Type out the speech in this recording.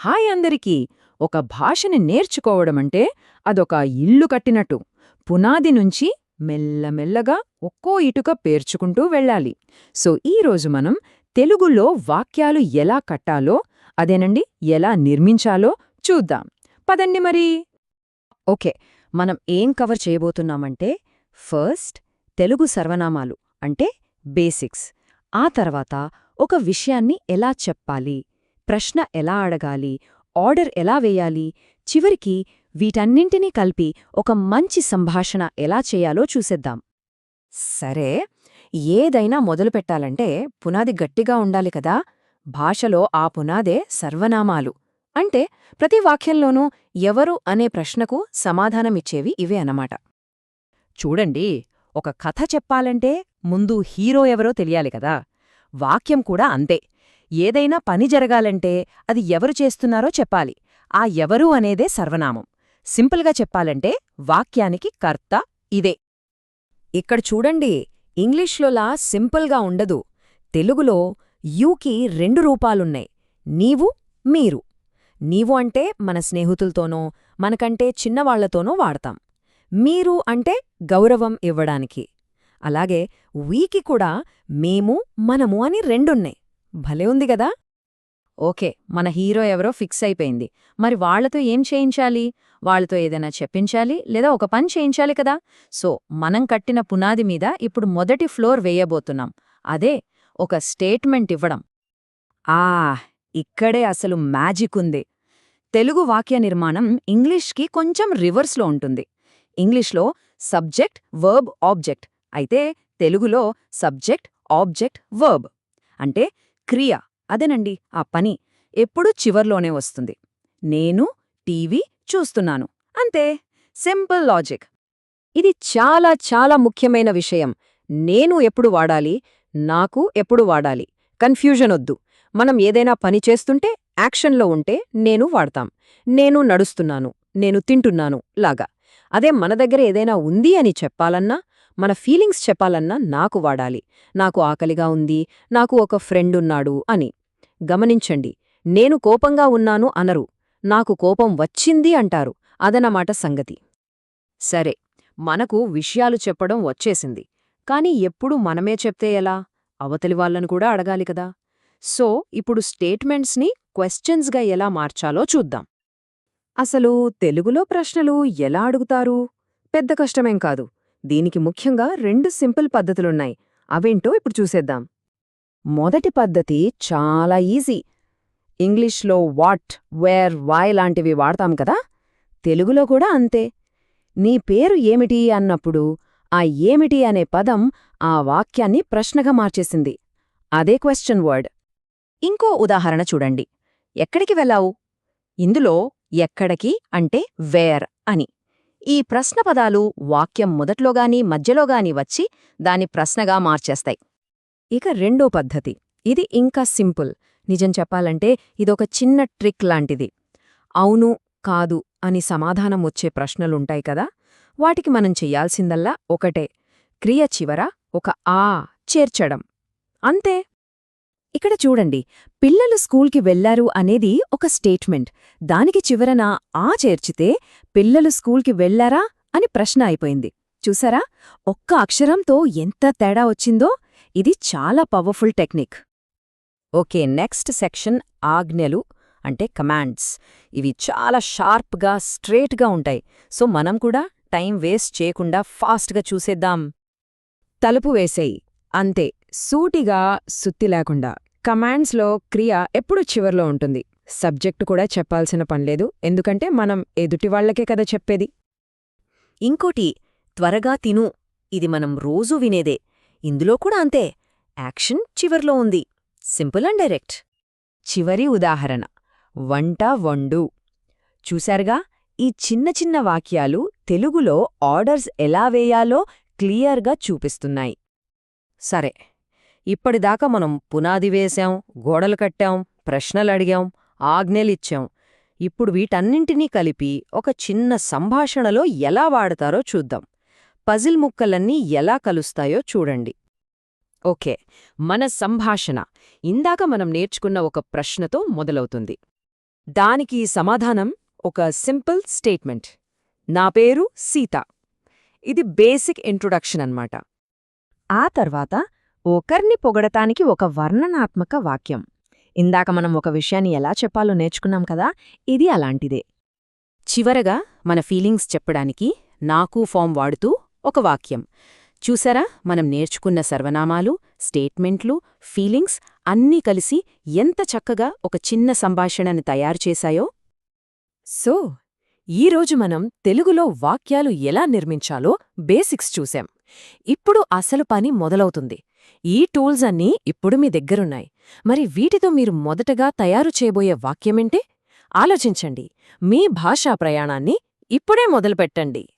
Hi అందరికీ. ఒక భాషని నేర్చుకోవడమంటే అదొక ఇల్లు కట్టినట్టు. పునాది నుంచి మెల్లమెల్లగా ఒక్కో ఇటుక పేర్చుకుంటూ వెళ్ళాలి. సో ఈరోజు మనం తెలుగులో వాక్యాలు ఎలా కట్టాలో అదేనండి ఎలా నిర్మించాలో చూద్దాం. పదండి మరి. ఓకే మనం ఏం కవర్ చేయబోతున్నామంటే ఫస్ట్ తెలుగు సర్వనామాలు అంటే బేసిక్స్. ఆ తర్వాత ఒక విషయాన్ని ఎలా చెప్పాలి ప్రశ్న ఎలా అడగాలి? ఆర్డర్ ఎలా వేయాలి? చివరికి వీటన్నింటినీ కలిపి ఒక మంచి సంభాషణ ఎలా చేయాలో చూసేద్దాం. సరే ఏదైనా మొదలుపెట్టాలంటే పునాది గట్టిగా ఉండాలి కదా? భాషలో ఆ పునాదే సర్వనామాలు. అంటే ప్రతి వాక్యంలోనూ ఎవరు అనే ప్రశ్నకు సమాధానమిచ్చేవి ఇవే అన్నమాట. చూడండి ఒక కథ చెప్పాలంటే ముందు హీరో ఎవరో తెలియాలి కదా? వాక్యం కూడా అంతే. ఏదైనా పని జరగాలంటే అది ఎవరు చేస్తున్నారో చెప్పాలి. ఆ ఎవరు అనేదే సర్వనామం. సింపుల్గా చెప్పాలంటే వాక్యానికి కర్త ఇదే. ఇక్కడ చూడండి ఇంగ్లీష్లోలా సింపుల్గా ఉండదు. తెలుగులో యూకి రెండు రూపాలున్నాయి. నీవు మీరు. నీవు అంటే మన స్నేహితులతోనో మనకంటే చిన్నవాళ్ళతోనో వాడతాం. మీరు అంటే గౌరవం ఇవ్వడానికి. అలాగే వీకి కూడా మేము మనము అని రెండున్నాయి. భలే ఉంది గదా ఓకే మన హీరో ఎవరో ఫిక్స్ అయిపోయింది. మరి వాళ్ళతో ఏం చేయించాలి? వాళ్ళతో ఏదైనా చెప్పించాలి? లేదా ఒక పని చేయించాలి కదా? సో మనం కట్టిన పునాది మీద ఇప్పుడు మొదటి ఫ్లోర్ వేయబోతున్నాం. అదే ఒక స్టేట్మెంట్ ఇవ్వడం. ఆ ఇక్కడే అసలు మ్యాజిక్ ఉంది. తెలుగు వాక్య నిర్మాణం ఇంగ్లీష్కి కొంచెం రివర్స్లో ఉంటుంది. ఇంగ్లీష్లో సబ్జెక్ట్ వర్బ్ ఆబ్జెక్ట్. అయితే తెలుగులో సబ్జెక్ట్ ఆబ్జెక్ట్ వర్బ్. అంటే క్రియ. అదేనండి ఆ పని ఎప్పుడూ చివర్లోనే వస్తుంది. నేను టీవీ చూస్తున్నాను. అంతే సింపుల్ లాజిక్. ఇది చాలా చాలా ముఖ్యమైన విషయం. నేను ఎప్పుడు వాడాలి? నాకు ఎప్పుడు వాడాలి? కన్ఫ్యూజన్ వద్దు. మనం ఏదైనా పని చేస్తుంటే యాక్షన్లో ఉంటే నేను వాడతాం. నేను నడుస్తున్నాను నేను తింటున్నాను లాగా. అదే మన దగ్గర ఏదైనా ఉంది అని చెప్పాలన్నా మన ఫీలింగ్స్ చెప్పాలన్నా నాకు వాడాలి. నాకు ఆకలిగా ఉంది. నాకు ఒక ఫ్రెండున్నాడు అని. గమనించండి. నేను కోపంగా ఉన్నాను అనరు. నాకు కోపం వచ్చింది అంటారు. అదనమాట సంగతి. సరే. మనకు విషయాలు చెప్పడం వచ్చేసింది. కాని ఎప్పుడు మనమే చెప్తే ఎలా? అవతలి వాళ్ళను కూడా అడగాలి కదా. సో ఇప్పుడు స్టేట్మెంట్స్ని క్వశ్చన్స్గా ఎలా మార్చాలో చూద్దాం. అసలు తెలుగులో ప్రశ్నలు ఎలా అడుగుతారు? పెద్ద కష్టమేం కాదు. దీనికి ముఖ్యంగా రెండు సింపుల్ పద్ధతులున్నాయి. అవేంటో ఇప్పుడు చూసేద్దాం. మొదటి పద్ధతి చాలా ఈజీ. ఇంగ్లీష్లో వాట్ వేర్ వాయ్ లాంటివి వాడతాం కదా? తెలుగులో కూడా అంతే. నీ పేరు ఏమిటి అన్నప్పుడు ఆ ఏమిటి అనే పదం ఆ వాక్యాన్ని ప్రశ్నగా మార్చేసింది. అదే క్వశ్చన్ వర్డ్. ఇంకో ఉదాహరణ చూడండి. ఎక్కడికి వెళ్ళావు? ఇందులో ఎక్కడికి అంటే వేర్ అని. ఈ ప్రశ్న పదాలు వాక్యం మొదట్లోగాని మధ్యలోగాని వచ్చి దాని ప్రశ్నగా మార్చేస్తాయి. ఇక రెండో పద్ధతి. ఇది ఇంకా సింపుల్. నిజం చెప్పాలంటే ఇదొక చిన్న ట్రిక్ లాంటిది. అవును కాదు అని సమాధానం వచ్చే ప్రశ్నలుంటాయి కదా? వాటికి మనం చెయ్యాల్సిందల్లా ఒకటే. క్రియ చివర ఒక ఆ చేర్చడం. అంతే. ఇక్కడ చూడండి పిల్లలు స్కూల్కి వెళ్ళారు అనేది ఒక స్టేట్మెంట్. దానికి చివరన ఆ చేర్చితే పిల్లలు స్కూల్కి వెళ్ళారా అని ప్రశ్న అయిపోయింది. చూసారా? ఒక్క అక్షరంతో ఎంత తేడా వచ్చిందో? ఇది చాలా powerful technique. Okay next section ఆజ్ఞలు అంటే కమాండ్స్. ఇవి చాలా షార్ప్గా స్ట్రేట్గా ఉంటాయి. సో మనం కూడా టైం వేస్ట్ చేయకుండా ఫాస్ట్గా చూసేద్దాం. తలుపు వేసేయి. అంతే. సూటిగా సుత్తి లేకుండా కమాండ్స్లో క్రియ ఎప్పుడు చివర్లో ఉంటుంది. సబ్జెక్టు కూడా చెప్పాల్సిన పనిలేదు ఎందుకంటే మనం ఎదుటివాళ్ళకే కదా చెప్పేది. ఇంకోటి త్వరగా తిను. ఇది మనం రోజూ వినేదే. ఇందులో కూడా అంతే. యాక్షన్ చివర్లో ఉంది. Simple and direct. చివరి ఉదాహరణ. వంట వండు. చూశారుగా? ఈ చిన్న చిన్న వాక్యాలు తెలుగులో ఆర్డర్స్ ఎలా వేయాలో క్లియర్గా చూపిస్తున్నాయి. సరే. ఇప్పటిదాకా మనం పునాది వేశాం గోడలు కట్టాం ప్రశ్నలడిగాం ఆజ్ఞలిచ్చాం. ఇప్పుడు వీటన్నింటినీ కలిపి ఒక చిన్న సంభాషణలో ఎలా వాడతారో చూద్దాం. పజిల్ ముక్కలన్నీ ఎలా కలుస్తాయో చూడండి. ఓకే మన సంభాషణ. ఇందాక మనం నేర్చుకున్న ఒక ప్రశ్నతో మొదలవుతుంది. దానికి సమాధానం ఒక సింపుల్ స్టేట్మెంట్. నా పేరు సీత. ఇది బేసిక్ ఇంట్రొడక్షన్ అన్నమాట. ఆ తర్వాత ఒకర్ని పొగడటానికి ఒక వర్ణనాత్మక వాక్యం. ఇందాక మనం ఒక విషయాన్ని ఎలా చెప్పాలో నేర్చుకున్నాం కదా ఇది అలాంటిదే. చివరగా మన ఫీలింగ్స్ చెప్పడానికి నాకు ఫామ్ వాడుతూ ఒక వాక్యం. చూసారా మనం నేర్చుకున్న సర్వనామాలు స్టేట్మెంట్లు ఫీలింగ్స్ అన్నీ కలిసి ఎంత చక్కగా ఒక చిన్న సంభాషణని తయారు చేశాయో. సో ఈరోజు మనం తెలుగులో వాక్యాలు ఎలా నిర్మించాలో బేసిక్స్ చూశాం. ఇప్పుడు అసలు పని మొదలవుతుంది. ఈ టూల్స్ అన్నీ ఇప్పుడు మీ దగ్గరున్నాయి. మరి వీటితో మీరు మొదటగా తయారు చేయబోయే వాక్యమేంటే? ఆలోచించండి. మీ భాషా ప్రయాణాన్ని ఇప్పుడే మొదలుపెట్టండి.